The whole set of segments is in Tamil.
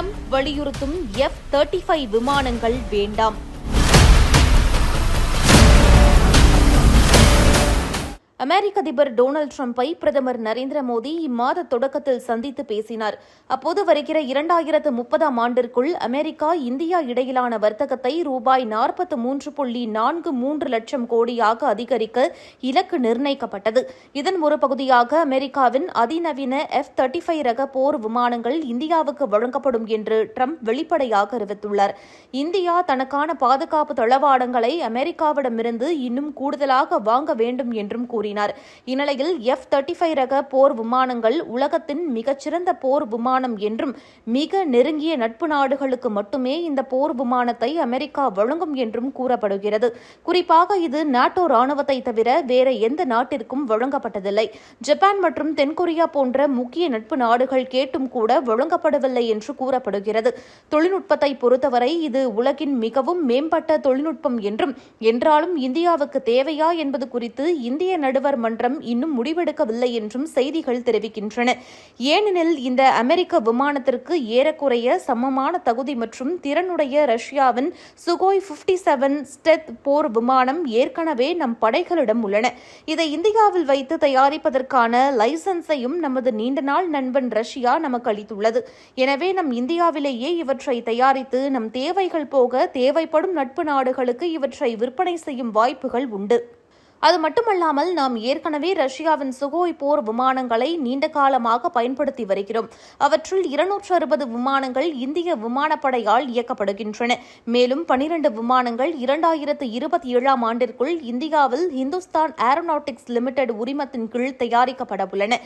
ட்ரம்ப் வலியுறுத்தும் எஃப் தேர்ட்டி ஃபைவ் விமானங்கள் வேண்டாம். அமெரிக்க அதிபர் டொனால்டு ட்ரம்ப்பை பிரதமர் நரேந்திர மோடி இம்மாத தொடக்கத்தில் சந்தித்து பேசினார். அப்போது வருகிற இரண்டாயிரத்து முப்பதாம் ஆண்டிற்குள் அமெரிக்கா இந்தியா இடையிலான வர்த்தகத்தை ரூபாய் நாற்பத்து மூன்று புள்ளி நான்கு மூன்று லட்சம் கோடியாக அதிகரிக்க இலக்கு நிர்ணயிக்கப்பட்டது. இதன் ஒரு பகுதியாக அமெரிக்காவின் அதிநவீன எஃப் தேர்ட்டி ஃபைவ் ரக போர் விமானங்கள் இந்தியாவுக்கு வழங்கப்படும் என்று ட்ரம்ப் வெளிப்படையாக அறிவித்துள்ளார். இந்தியா தனக்கான பாதுகாப்பு தளவாடங்களை அமெரிக்காவிடமிருந்து இன்னும் கூடுதலாக வாங்க வேண்டும் என்றும் கூறினார் இந்நிலையில் எஃப் தேர்ட்டி ஃபைவ் ரக போர் விமானங்கள் உலகத்தின் மிகச்சிறந்த போர் விமானம் என்றும் மிக நெருங்கிய நட்பு நாடுகளுக்கு மட்டுமே இந்த போர் விமானத்தை அமெரிக்கா வழங்கும் என்றும் கூறப்படுகிறது. குறிப்பாக இது நாட்டோ ராணுவத்தை தவிர வேற எந்த நாட்டிற்கும் வழங்கப்பட்டதில்லை. ஜப்பான் மற்றும் தென்கொரியா போன்ற முக்கிய நட்பு நாடுகள் கேட்டும் கூட வழங்கப்படவில்லை என்று கூறப்படுகிறது. தொழில்நுட்பத்தை பொறுத்தவரை இது உலகின் மிகவும் மேம்பட்ட தொழில்நுட்பம் என்றும் என்றாலும் இந்தியாவுக்கு தேவையா என்பது குறித்து இந்திய நடு நடுவர் மன்றம் இன்னும் முடிவெடுக்கவில்லை என்றும் செய்திகள் தெரிவிக்கின்றன. ஏனெனில் இந்த அமெரிக்க விமானத்திற்கு ஏறக்குறைய சமமான தகுதி மற்றும் திறனுடைய ரஷ்யாவின் சுகோய் பிப்டி செவன் ஸ்டெத் போர் விமானம் ஏற்கனவே நம் படைகளிடம் உள்ளன. இதை இந்தியாவில் வைத்து தயாரிப்பதற்கான லைசன்ஸையும் நமது நீண்ட நாள் நண்பன் ரஷ்யா நமக்கு அளித்துள்ளது. எனவே நம் இந்தியாவிலேயே இவற்றை தயாரித்து நம் தேவைகள் போக தேவைப்படும் நட்பு நாடுகளுக்கு இவற்றை விற்பனை செய்யும் வாய்ப்புகள் உண்டு. அது மட்டுமல்லாமல் நாம் ஏற்கனவே ரஷ்யாவின் சுகோய் போர் விமானங்களை நீண்ட காலமாக பயன்படுத்தி வருகிறோம். அவற்றில் இருநூற்று அறுபது விமானங்கள் இந்திய விமானப்படையால் இயக்கப்படுகின்றன. மேலும் பனிரண்டு விமானங்கள் இரண்டாயிரத்து இருபத்தி ஏழாம் ஆண்டிற்குள் இந்தியாவில் ஹிந்துஸ்தான் ஏரோநாட்டிக்ஸ் லிமிடெட் உரிமத்தின் கீழ் தயாரிக்கப்பட உள்ளன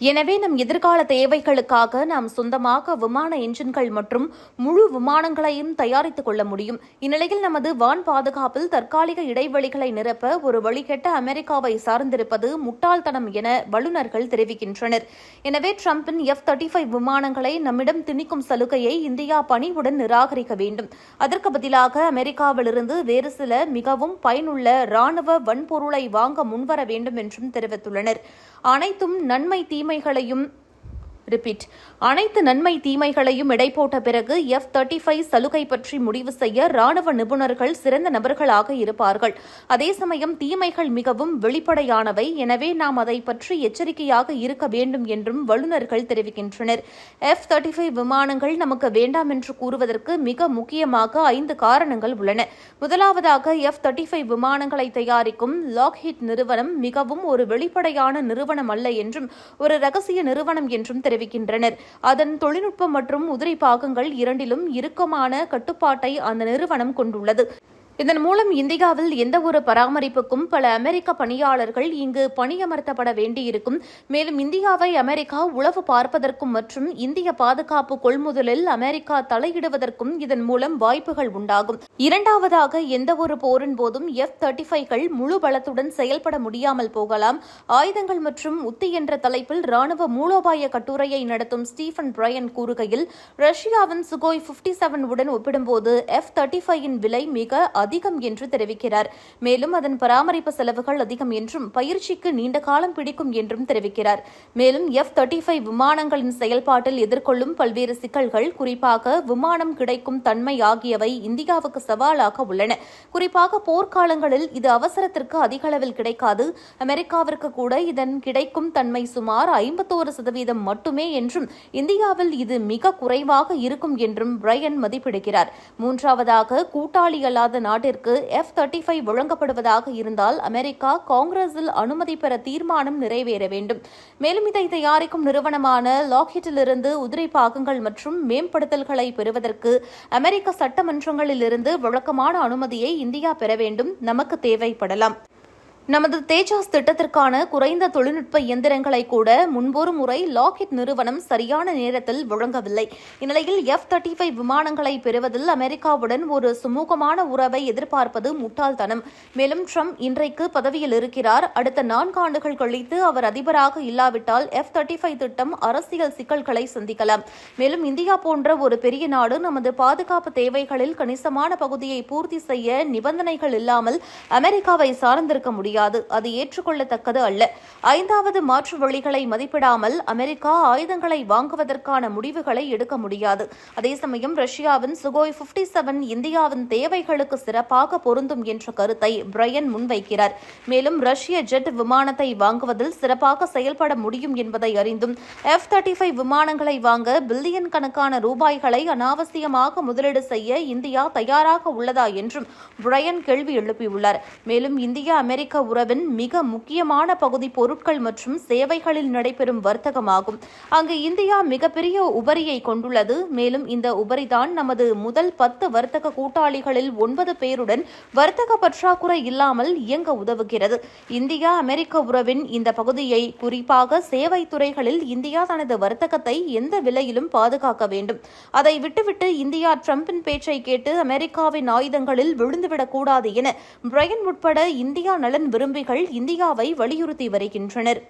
எனவே நம் எதிர்கால தேவைகளுக்காக நாம் சொந்தமாக விமான என்ஜின்கள் மற்றும் முழு விமானங்களையும் தயாரித்துக் கொள்ள முடியும். இந்நிலையில் நமது வான் பாதுகாப்பில் தற்காலிக இடைவெளிகளை நிரப்ப ஒரு வழிகெட்ட அமெரிக்காவை சார்ந்திருப்பது முட்டாள்தனம் என வல்லுநர்கள் தெரிவிக்கின்றனர். எனவே ட்ரம்பின் எஃப் தேர்ட்டி ஃபைவ் விமானங்களை நம்மிடம் திணிக்கும் சலுகையை இந்தியா பணிவுடன் நிராகரிக்க வேண்டும். அதற்கு பதிலாக அமெரிக்காவிலிருந்து வேறு சில மிகவும் பயனுள்ள ராணுவ வன்பொருளை வாங்க முன்வர வேண்டும் என்றும் தெரிவித்துள்ளனர். அனைத்தும் நன்மை தீமைகளையும் ரிப்பீட் அனைத்து நன்மை தீமைகளையும் எடை போட்ட பிறகு எஃப் தேர்ட்டி ஃபைவ் சலுகை பற்றி முடிவு செய்ய ராணுவ நிபுணர்கள் சிறந்த நபர்களாக இருப்பார்கள். அதே சமயம் தீமைகள் மிகவும் வெளிப்படையானவை. எனவே நாம் அதை பற்றி எச்சரிக்கையாக இருக்க வேண்டும் என்றும் வல்லுநர்கள் தெரிவிக்கின்றனர். எஃப் தேர்ட்டி ஃபைவ் விமானங்கள் நமக்கு வேண்டாம் என்று கூறுவதற்கு மிக முக்கியமாக ஐந்து காரணங்கள் உள்ளன. முதலாவதாக எஃப் தேர்ட்டி ஃபைவ் விமானங்களை தயாரிக்கும் லாக்ஹிட் நிறுவனம் மிகவும் ஒரு வெளிப்படையான நிறுவனம் அல்ல என்றும் ஒரு ரகசிய நிறுவனம் என்றும் தெரிவிக்கின்றனர். அதன் தொழில்நுட்பம் மற்றும் உதிரி பாகங்கள் இரண்டிலும் இறுக்கமான கட்டுப்பாட்டை அந்த நிறுவனம் கொண்டுள்ளது. இதன் மூலம் இந்தியாவில் எந்த ஒரு பராமரிப்புக்கும் பல அமெரிக்க பணியாளர்கள் இங்கு பணியமர்த்தப்பட வேண்டியிருக்கும். மேலும் இந்தியாவை அமெரிக்கா உளவு பார்ப்பதற்கும் மற்றும் இந்திய பாதுகாப்பு கொள்முதலில் அமெரிக்கா தலையிடுவதற்கும் இதன் மூலம் வாய்ப்புகள் உண்டாகும். இரண்டாவதாக எந்த ஒரு போரின் போதும் எஃப் தேர்ட்டி ஃபைவ்கள் முழு பலத்துடன் செயல்பட முடியாமல் போகலாம். ஆயுதங்கள் மற்றும் உத்தி என்ற தலைப்பில் ராணுவ மூலோபாய கட்டுரையை நடத்தும் ஸ்டீஃபன் பிரையன் கூறுகையில் ரஷ்யாவின் சுகோய் பிப்டி செவன் உடன் ஒப்பிடும்போது எஃப் தேர்ட்டி ஃபைவின் விலை மிக அதிகம் என்று தெரிவிக்கிறார். மேலும் அதன் பராமரிப்பு செலவுகள் அதிகம் என்றும் பயிற்சிக்கு நீண்ட காலம் பிடிக்கும் என்றும் தெரிவிக்கிறார். மேலும் எஃப் தேர்ட்டி ஃபைவ் விமானங்களின் செயல்பாட்டில் எதிர்கொள்ளும் பல்வேறு சிக்கல்கள் குறிப்பாக விமானம் கிடைக்கும் தன்மை ஆகியவை இந்தியாவுக்கு சவாலாக உள்ளன. குறிப்பாக போர்க்காலங்களில் இது அவசரத்திற்கு அதிக அளவில் கிடைக்காது. அமெரிக்காவிற்கு கூட இதன் கிடைக்கும் தன்மை சுமார் ஐம்பத்தோரு சதவீதம் மட்டுமே என்றும் இந்தியாவில் இது மிக குறைவாக இருக்கும் என்றும் பிரையன் மதிப்பிடுகிறார். மூன்றாவதாக கூட்டாளி அல்லாத நாடு நாட்டிற்கு எஃப் தேர்ட்டி ஃபைவ் வழங்கப்படுவதாக இருந்தால் அமெரிக்கா காங்கிரஸில் அனுமதி பெற தீர்மானம் நிறைவேற வேண்டும். மேலும் இதை தயாரிக்கும் நிறுவனமான லாக்ஹிட்டிலிருந்து உதிரி பாகங்கள் மற்றும் மேம்படுத்தல்களை பெறுவதற்கு அமெரிக்க சட்டமன்றங்களிலிருந்து வழக்கமான அனுமதியை இந்தியா பெற வேண்டும். நமக்கு தேவைப்படலாம். நமது தேஜாஸ் திட்டத்திற்கான குறைந்த தொழில்நுட்ப இயந்திரங்களை கூட முன்பொரு முறை லாக்கெட் நிறுவனம் சரியான நேரத்தில் வழங்கவில்லை. இந்நிலையில் எஃப் தேர்ட்டி ஃபைவ் விமானங்களை பெறுவதில் அமெரிக்காவுடன் ஒரு சுமூகமான உறவை எதிர்பார்ப்பது முட்டாள்தனம். மேலும் ட்ரம்ப் இன்றைக்கு பதவியில் இருக்கிறார். அடுத்த நான்கு ஆண்டுகள் கழித்து அவர் அதிபராக இல்லாவிட்டால் எஃப் தேர்ட்டி ஃபைவ் திட்டம் அரசியல் சிக்கல்களை சந்திக்கலாம். மேலும் இந்தியா போன்ற ஒரு பெரிய நாடு நமது பாதுகாப்பு தேவைகளில் கணிசமான பகுதியை பூர்த்தி செய்ய நிபந்தனைகள் இல்லாமல் அமெரிக்காவை சார்ந்திருக்க முடியும் முடியாது. அது ஏற்றுக்கொள்ளத்தக்கது அல்ல. ஐந்தாவது மாற்று வழிகளை மதிப்பிடாமல் அமெரிக்கா ஆயுதங்களை வாங்குவதற்கான முடிவுகளை எடுக்க முடியாது. அதே சமயம் ரஷ்யாவின் சுகோய் 57 செவன் இந்தியாவின் தேவைகளுக்கு சிறப்பாக பொருந்தும் என்ற கருத்தை பிரையன் முன்வைக்கிறார். மேலும் ரஷ்ய ஜெட் விமானத்தை வாங்குவதில் சிறப்பாக செயல்பட முடியும் என்பதை அறிந்தும் எஃப் தேர்ட்டி ஃபைவ் விமானங்களை வாங்க பில்லியன் கணக்கான ரூபாய்களை அனாவசியமாக முதலீடு செய்ய இந்தியா தயாராக உள்ளதா என்றும் பிரையன் கேள்வி எழுப்பியுள்ளார். மேலும் இந்திய அமெரிக்க உறவின் மிக முக்கியமான பகுதி பொருட்கள் மற்றும் சேவைகளில் நடைபெறும் வர்த்தகமாகும். அங்கு இந்தியா மிகப்பெரிய உபரியை கொண்டுள்ளது. மேலும் இந்த உபரிதான் நமது முதல் பத்து வர்த்தக கூட்டாளிகளில் ஒன்பது பேருடன் வர்த்தக பற்றாக்குறை இல்லாமல் இயங்க உதவுகிறது. இந்தியா அமெரிக்க உறவின் இந்த பகுதியை குறிப்பாக சேவை துறைகளில் இந்தியா தனது வர்த்தகத்தை எந்த விலையிலும் பாதுகாக்க வேண்டும். அதை விட்டுவிட்டு இந்தியா டிரம்பின் பேச்சை கேட்டு அமெரிக்காவின் ஆயுதங்களில் விழுந்துவிடக்கூடாது என பிரையன் உட்பட இந்தியா நலன் விரும்பிகள் இந்தியாவை வலியுறுத்தி வருகின்றனர்.